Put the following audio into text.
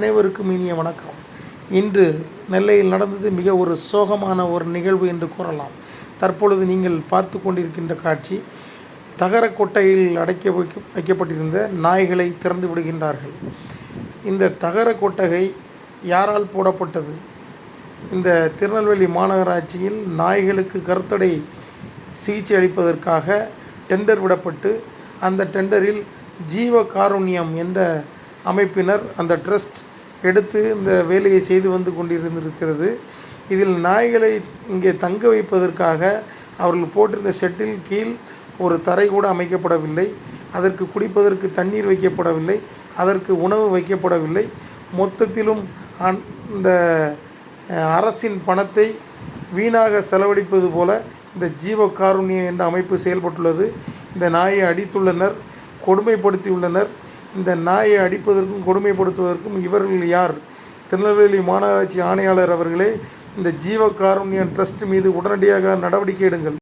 அனைவருக்கும் இனிய வணக்கம். இன்று நெல்லையில் நடந்தது மிக ஒரு சோகமான ஒரு நிகழ்வு என்று கூறலாம். தற்பொழுது நீங்கள் பார்த்து கொண்டிருக்கின்ற காட்சி தகர கொட்டையில் அடைக்க வைக்க வைக்கப்பட்டிருந்த நாய்களை திறந்து விடுகின்றார்கள். இந்த தகர கொட்டகை யாரால் போடப்பட்டது? இந்த திருநெல்வேலி மாநகராட்சியில் நாய்களுக்கு கருத்தடை சிகிச்சை அளிப்பதற்காக டெண்டர் விடப்பட்டு அந்த டெண்டரில் ஜீவ காருண்யம் என்ற அமைப்பினர் அந்த ட்ரஸ்ட் எடுத்து இந்த வேலையை செய்து வந்து கொண்டிருந்திருக்கிறது. இதில் நாய்களை இங்கே தங்க வைப்பதற்காக அவர்கள் போட்டிருந்த ஷெட்டில் கீழ் ஒரு தரை கூட அமைக்கப்படவில்லை. அதற்கு குடிப்பதற்கு தண்ணீர் வைக்கப்படவில்லை. அதற்கு உணவு வைக்கப்படவில்லை. மொத்தத்திலும் அந்த அரசின் பணத்தை வீணாக செலவழிப்பது போல இந்த ஜீவ காருண்யம் என்ற அமைப்பு செயல்பட்டுள்ளது. இந்த நாயை அடித்துள்ளனர் கொடுமைப்படுத்தியுள்ளனர். இந்த நாயை அடிப்பதற்கும் கொடுமைப்படுத்துவதற்கும் இவர்கள் யார்? திருநெல்வேலி மாநகராட்சி ஆணையாளர் அவர்களே இந்த ஜீவ காருண்யம் ட்ரஸ்ட் மீது உடனடியாக நடவடிக்கை எடுங்கள்.